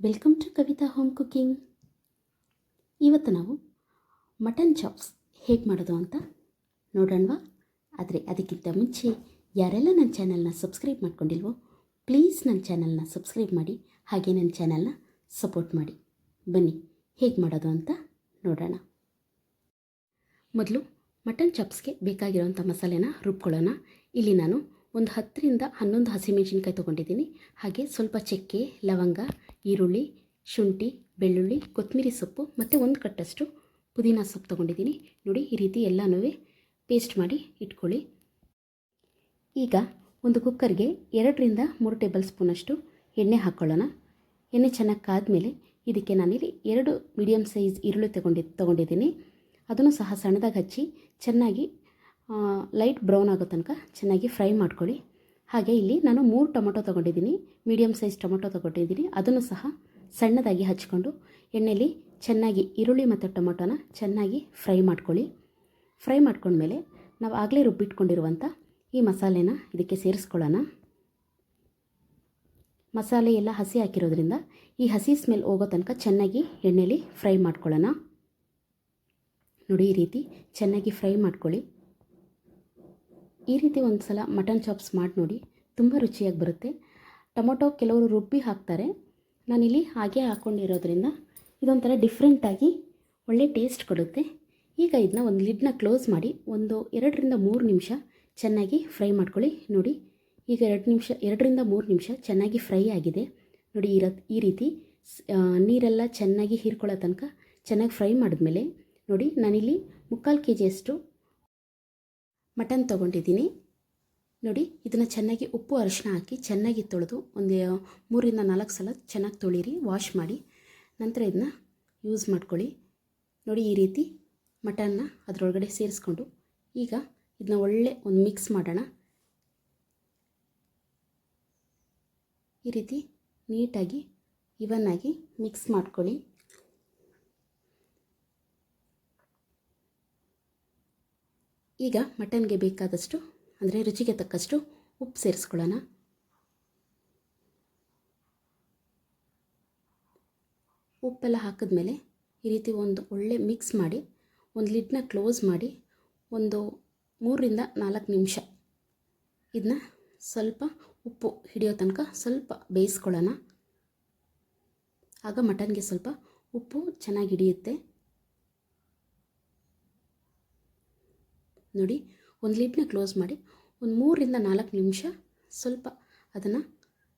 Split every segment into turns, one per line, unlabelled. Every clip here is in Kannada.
Welcome to Kavitha home cooking ಇವತ್ತು ನಾವು ಮಟನ್ ಚಾಪ್ಸ್ ಹೇಗೆ ಮಾಡೋದು ಅಂತ ನೋಡೋಣವಾ? ಆದರೆ ಅದಕ್ಕಿಂತ ಮುಂಚೆ ಯಾರೆಲ್ಲ ನನ್ನ ಚಾನಲ್ನ ಸಬ್ಸ್ಕ್ರೈಬ್ ಮಾಡ್ಕೊಂಡಿಲ್ವೋ ಪ್ಲೀಸ್ ನನ್ನ ಚಾನಲ್ನ ಸಬ್ಸ್ಕ್ರೈಬ್ ಮಾಡಿ, ಹಾಗೆ ನನ್ನ ಚಾನಲ್ನ ಸಪೋರ್ಟ್ ಮಾಡಿ. ಬನ್ನಿ, ಹೇಗೆ ಮಾಡೋದು ಅಂತ ನೋಡೋಣ. ಮೊದಲು ಮಟನ್ ಚಾಪ್ಸ್ಗೆ ಬೇಕಾಗಿರೋಂಥ ಮಸಾಲೆನ ರುಬ್ಕೊಳ್ಳೋಣ. ಇಲ್ಲಿ ನಾನು ಒಂದು ಹತ್ತರಿಂದ ಹನ್ನೊಂದು ಹಸಿಮೆಣಸಿನ್ಕಾಯಿ ತೊಗೊಂಡಿದ್ದೀನಿ. ಹಾಗೆ ಸ್ವಲ್ಪ ಚಕ್ಕೆ, ಲವಂಗ ಈರುಳ್ಳಿ, ಶುಂಠಿ, ಬೆಳ್ಳುಳ್ಳಿ ಕೊತ್ತಂಬರಿ ಸೊಪ್ಪು ಮತ್ತು ಒಂದು ಕಟ್ಟಷ್ಟು ಪುದೀನ ಸೊಪ್ಪು ತೊಗೊಂಡಿದ್ದೀನಿ. ನೋಡಿ, ಈ ರೀತಿ ಎಲ್ಲನೂ ಪೇಸ್ಟ್ ಮಾಡಿ ಇಟ್ಕೊಳ್ಳಿ. ಈಗ ಒಂದು ಕುಕ್ಕರ್ಗೆ ಎರಡರಿಂದ ಮೂರು ಟೇಬಲ್ ಸ್ಪೂನಷ್ಟು ಎಣ್ಣೆ ಹಾಕ್ಕೊಳ್ಳೋಣ ಎಣ್ಣೆ ಚೆನ್ನಾಗಿ ಕಾದಮೇಲೆ ಇದಕ್ಕೆ ನಾನಿಲ್ಲಿ ಎರಡು ಮೀಡಿಯಮ್ ಸೈಜ್ ಈರುಳ್ಳಿ ತಗೊಂಡಿ, ತೊಗೊಂಡಿದ್ದೀನಿ. ಅದನ್ನು ಸಹ ಸಣ್ಣದಾಗಿ ಹಚ್ಚಿ ಚೆನ್ನಾಗಿ ಲೈಟ್ ಬ್ರೌನ್ ಆಗೋ ತನಕ ಚೆನ್ನಾಗಿ ಫ್ರೈ ಮಾಡ್ಕೊಳ್ಳಿ. ಹಾಗೆ ಇಲ್ಲಿ ನಾನು ಮೂರು ಟೊಮೊಟೊ ತೊಗೊಂಡಿದ್ದೀನಿ ಮೀಡಿಯಮ್ ಸೈಜ್ ಟೊಮೊಟೊ ತೊಗೊಂಡಿದ್ದೀನಿ. ಅದನ್ನು ಸಹ ಸಣ್ಣದಾಗಿ ಹಚ್ಕೊಂಡು ಎಣ್ಣೆಯಲ್ಲಿ ಚೆನ್ನಾಗಿ ಈರುಳ್ಳಿ ಮತ್ತು ಟೊಮೊಟೊನ ಚೆನ್ನಾಗಿ ಫ್ರೈ ಮಾಡ್ಕೊಳ್ಳಿ. ಫ್ರೈ ಮಾಡ್ಕೊಂಡ್ಮೇಲೆ ನಾವು ಆಗಲೇ ರುಬ್ಬಿಟ್ಕೊಂಡಿರುವಂಥ ಈ ಮಸಾಲೆನ ಇದಕ್ಕೆ ಸೇರಿಸ್ಕೊಳ್ಳೋಣ. ಮಸಾಲೆ ಎಲ್ಲ ಹಸಿ ಹಾಕಿರೋದ್ರಿಂದ ಈ ಹಸಿ ಸ್ಮೆಲ್ ಹೋಗೋ ತನಕ ಚೆನ್ನಾಗಿ ಎಣ್ಣೆಯಲ್ಲಿ ಫ್ರೈ ಮಾಡ್ಕೊಳ್ಳೋಣ. ನೋಡಿ ಈ ರೀತಿ ಚೆನ್ನಾಗಿ ಫ್ರೈ ಮಾಡ್ಕೊಳ್ಳಿ. ಈ ರೀತಿ ಒಂದು ಸಲ ಮಟನ್ ಚಾಪ್ಸ್ ಮಾಡಿ ನೋಡಿ, ತುಂಬ ರುಚಿಯಾಗಿ ಬರುತ್ತೆ. ಟೊಮೊಟೊ ಕೆಲವರು ರುಬ್ಬಿ ಹಾಕ್ತಾರೆ. ನಾನಿಲ್ಲಿ ಹಾಗೆ ಹಾಕ್ಕೊಂಡಿರೋದ್ರಿಂದ ಇದೊಂಥರ ಡಿಫ್ರೆಂಟಾಗಿ ಒಳ್ಳೆ ಟೇಸ್ಟ್ ಕೊಡುತ್ತೆ. ಈಗ ಇದನ್ನ ಒಂದು ಲಿಡ್ನ ಕ್ಲೋಸ್ ಮಾಡಿ ಒಂದು ಎರಡರಿಂದ ಮೂರು ನಿಮಿಷ ಚೆನ್ನಾಗಿ ಫ್ರೈ ಮಾಡ್ಕೊಳ್ಳಿ ನೋಡಿ. ಈಗ ಎರಡು ನಿಮಿಷ, ಎರಡರಿಂದ ಮೂರು ನಿಮಿಷ ಚೆನ್ನಾಗಿ ಫ್ರೈ ಆಗಿದೆ. ನೋಡಿ ಈ ಈ ರೀತಿ ನೀರೆಲ್ಲ ಚೆನ್ನಾಗಿ ಹೀರ್ಕೊಳ್ಳೋ ತನಕ ಚೆನ್ನಾಗಿ ಫ್ರೈ ಮಾಡಿದ್ಮೇಲೆ ನೋಡಿ ನಾನಿಲ್ಲಿ ಮುಕ್ಕಾಲು ಕೆ ಜಿಯಷ್ಟು ಮಟನ್ ತೊಗೊಂಡಿದ್ದೀನಿ. ನೋಡಿ, ಇದನ್ನು ಚೆನ್ನಾಗಿ ಉಪ್ಪು ಅರಿಶಿನ ಹಾಕಿ ಚೆನ್ನಾಗಿ ತೊಳೆದು ಒಂದು ಮೂರಿಂದ ನಾಲ್ಕು ಸಲ ಚೆನ್ನಾಗಿ ತೊಳಿರಿ ವಾಶ್ ಮಾಡಿ. ನಂತರ ಇದನ್ನ ಯೂಸ್ ಮಾಡ್ಕೊಳ್ಳಿ. ನೋಡಿ, ಈ ರೀತಿ ಮಟನ್ನ ಅದರೊಳಗಡೆ ಸೇರಿಸ್ಕೊಂಡು ಈಗ ಇದನ್ನ ಒಳ್ಳೆ ಒಂದು ಮಿಕ್ಸ್ ಮಾಡೋಣ. ಈ ರೀತಿ ನೀಟಾಗಿ ಇವನ್ನಾಗಿ ಮಿಕ್ಸ್ ಮಾಡ್ಕೊಳ್ಳಿ. ಈಗ ಮಟನ್ಗೆ ಬೇಕಾದಷ್ಟು, ಅಂದರೆ ರುಚಿಗೆ ತಕ್ಕಷ್ಟು ಉಪ್ಪು ಸೇರಿಸ್ಕೊಳ್ಳೋಣ. ಉಪ್ಪೆಲ್ಲ ಹಾಕಿದ್ಮೇಲೆ ಈ ರೀತಿ ಒಂದು ಒಳ್ಳೆ ಮಿಕ್ಸ್ ಮಾಡಿ, ಒಂದು ಲಿಡ್ನ ಕ್ಲೋಸ್ ಮಾಡಿ, ಒಂದು ಮೂರರಿಂದ ನಾಲ್ಕು ನಿಮಿಷ ಇದನ್ನ ಸ್ವಲ್ಪ ಉಪ್ಪು ಹಿಡಿಯೋ ತನಕ ಸ್ವಲ್ಪ ಬೇಯಿಸ್ಕೊಳ್ಳೋಣ. ಆಗ ಮಟನ್ಗೆ ಸ್ವಲ್ಪ ಉಪ್ಪು ಚೆನ್ನಾಗಿ ಹಿಡಿಯುತ್ತೆ. ನೋಡಿ, ಒಂದು ಲಿಡ್ನ ಕ್ಲೋಸ್ ಮಾಡಿ, ಒಂದು ಮೂರರಿಂದ ನಾಲ್ಕು ನಿಮಿಷ ಸ್ವಲ್ಪ ಅದನ್ನು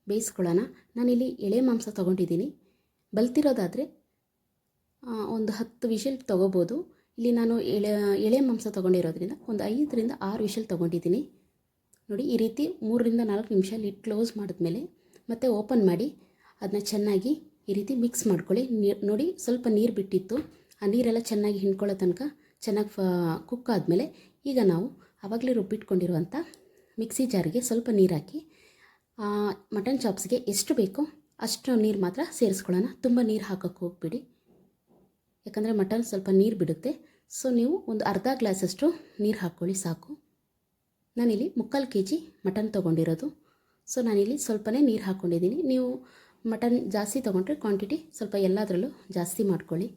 ಬೇಯಿಸ್ಕೊಳ್ಳೋಣ. ನಾನಿಲ್ಲಿ ಎಳೆ ಮಾಂಸ ತೊಗೊಂಡಿದ್ದೀನಿ. ಬಲ್ತಿರೋದಾದರೆ ಒಂದು ಹತ್ತು ವಿಷಲ್ ತೊಗೋಬೋದು. ಇಲ್ಲಿ ನಾನು ಎಳೆ ಎಳೆ ಮಾಂಸ ತೊಗೊಂಡಿರೋದ್ರಿಂದ ಒಂದು ಐದರಿಂದ ಆರು ವಿಷಲ್ ತೊಗೊಂಡಿದ್ದೀನಿ. ನೋಡಿ, ಈ ರೀತಿ ಮೂರರಿಂದ ನಾಲ್ಕು ನಿಮಿಷ ಲಿಡ್ ಕ್ಲೋಸ್ ಮಾಡಿದ್ಮೇಲೆ ಮತ್ತೆ ಓಪನ್ ಮಾಡಿ ಅದನ್ನ ಚೆನ್ನಾಗಿ ಈ ರೀತಿ ಮಿಕ್ಸ್ ಮಾಡ್ಕೊಳ್ಳಿ. ನೋಡಿ, ಸ್ವಲ್ಪ ನೀರು ಬಿಟ್ಟಿತ್ತು. ಆ ನೀರೆಲ್ಲ ಚೆನ್ನಾಗಿ ಹಿಂಡ್ಕೊಳ್ಳೋ ತನಕ ಚೆನ್ನಾಗಿ ಫ, ಕುಕ್ ಆದಮೇಲೆ ಈಗ ನಾವು ಆವಾಗಲೇ ರುಬ್ಬಿಟ್ಕೊಂಡಿರುವಂಥ ಮಿಕ್ಸಿ ಜಾರಿಗೆ ಸ್ವಲ್ಪ ನೀರು ಹಾಕಿ ಮಟನ್ ಚಾಪ್ಸ್ಗೆ ಎಷ್ಟು ಬೇಕೋ ಅಷ್ಟು ನೀರು ಮಾತ್ರ ಸೇರಿಸ್ಕೊಳ್ಳೋಣ. ತುಂಬ ನೀರು ಹಾಕೋಕ್ಕೆ ಹೋಗ್ಬಿಡಿ. ಯಾಕಂದರೆ ಮಟನ್ ಸ್ವಲ್ಪ ನೀರು ಬಿಡುತ್ತೆ. ಸೊ, ನೀವು ಒಂದು ಅರ್ಧ ಗ್ಲಾಸಷ್ಟು ನೀರು ಹಾಕ್ಕೊಳ್ಳಿ ಸಾಕು. ನಾನಿಲ್ಲಿ ಮುಕ್ಕಾಲು ಕೆ ಜಿ ಮಟನ್ ತೊಗೊಂಡಿರೋದು. ಸೊ, ನಾನಿಲ್ಲಿ ಸ್ವಲ್ಪನೇ ನೀರು ಹಾಕ್ಕೊಂಡಿದ್ದೀನಿ. ನೀವು ಮಟನ್ ಜಾಸ್ತಿ ತೊಗೊಂಡ್ರೆ ಕ್ವಾಂಟಿಟಿ ಸ್ವಲ್ಪ ಎಲ್ಲದರಲ್ಲೂ ಜಾಸ್ತಿ ಮಾಡ್ಕೊಳ್ಳಿ.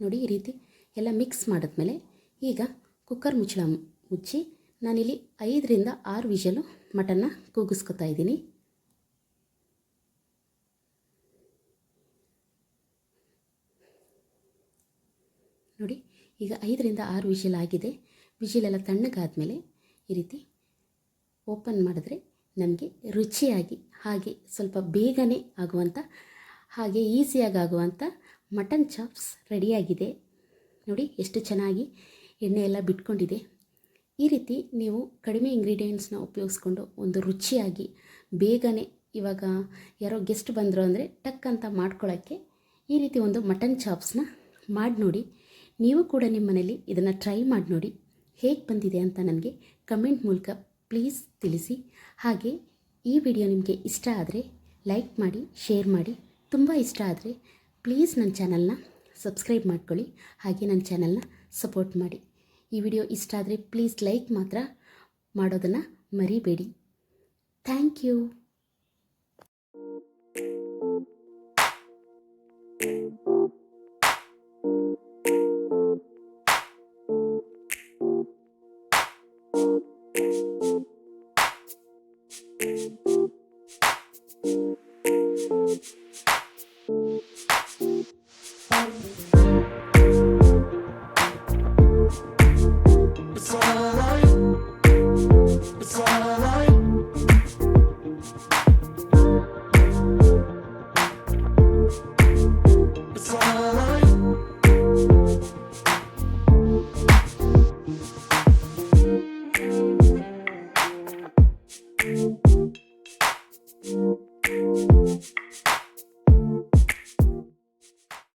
ನೋಡಿ, ಈ ರೀತಿ ಎಲ್ಲ ಮಿಕ್ಸ್ ಮಾಡಿದ್ಮೇಲೆ ಈಗ ಕುಕ್ಕರ್ ಮುಚ್ಚಳ ಮುಚ್ಚಿ ನಾನಿಲ್ಲಿ ಐದರಿಂದ ಆರು ವಿಷಲು ಮಟನ್ನ ಕೂಗಿಸ್ಕೊತಾ ಇದ್ದೀನಿ. ನೋಡಿ, ಈಗ ಐದರಿಂದ ಆರು ವಿಷಲ್ ಆಗಿದೆ. ವಿಷಲೆಲ್ಲ ತಣ್ಣಗಾದಮೇಲೆ ಈ ರೀತಿ ಓಪನ್ ಮಾಡಿದ್ರೆ ನಮಗೆ ರುಚಿಯಾಗಿ, ಹಾಗೆ ಸ್ವಲ್ಪ ಬೇಗನೆ ಆಗುವಂಥ ಹಾಗೆ ಈಸಿಯಾಗಿ ಆಗುವಂಥ ಮಟನ್ ಚಾಪ್ಸ್ ರೆಡಿಯಾಗಿದೆ ನೋಡಿ, ಎಷ್ಟು ಚೆನ್ನಾಗಿ ಎಣ್ಣೆ ಎಲ್ಲ ಬಿಟ್ಕೊಂಡಿದೆ. ಈ ರೀತಿ ನೀವು ಕಡಿಮೆ ಇಂಗ್ರೀಡಿಯೆಂಟ್ಸ್ನ ಉಪಯೋಗಿಸ್ಕೊಂಡು ಒಂದು ರುಚಿಯಾಗಿ ಬೇಗನೆ ಇವಾಗ ಯಾರೋ ಗೆಸ್ಟ್ ಬಂದರು ಅಂದರೆ ಟಕ್ ಅಂತ ಮಾಡ್ಕೊಳ್ಳೋಕ್ಕೆ ಈ ರೀತಿ ಒಂದು ಮಟನ್ ಚಾಪ್ಸ್ನ ಮಾಡಿ ನೋಡಿ. ನೀವು ಕೂಡ ನಿಮ್ಮ ಮನೇಲಿ ಇದನ್ನು ಟ್ರೈ ಮಾಡಿ ನೋಡಿ. ಹೇಗೆ ಬಂದಿದೆ ಅಂತ ನನಗೆ ಕಮೆಂಟ್ ಮೂಲಕ ಪ್ಲೀಸ್ ತಿಳಿಸಿ. ಹಾಗೆ ಈ ವಿಡಿಯೋ ನಿಮಗೆ ಇಷ್ಟ ಆದರೆ ಲೈಕ್ ಮಾಡಿ ಶೇರ್ ಮಾಡಿ. ತುಂಬ ಇಷ್ಟ ಆದರೆ ಪ್ಲೀಸ್ ನನ್ನ ಚಾನಲ್ನ ಸಬ್ಸ್ಕ್ರೈಬ್ ಮಾಡ್ಕೊಳ್ಳಿ. ಹಾಗೆ ನನ್ನ ಚಾನಲ್ನ ಸಪೋರ್ಟ್ ಮಾಡಿ. ಈ ವಿಡಿಯೋ ಇಷ್ಟ ಆದರೆ ಪ್ಲೀಸ್ ಲೈಕ್ ಮಾತ್ರ ಮಾಡೋದನ್ನು ಮರಿಬೇಡಿ ಥ್ಯಾಂಕ್ ಯು Thank you.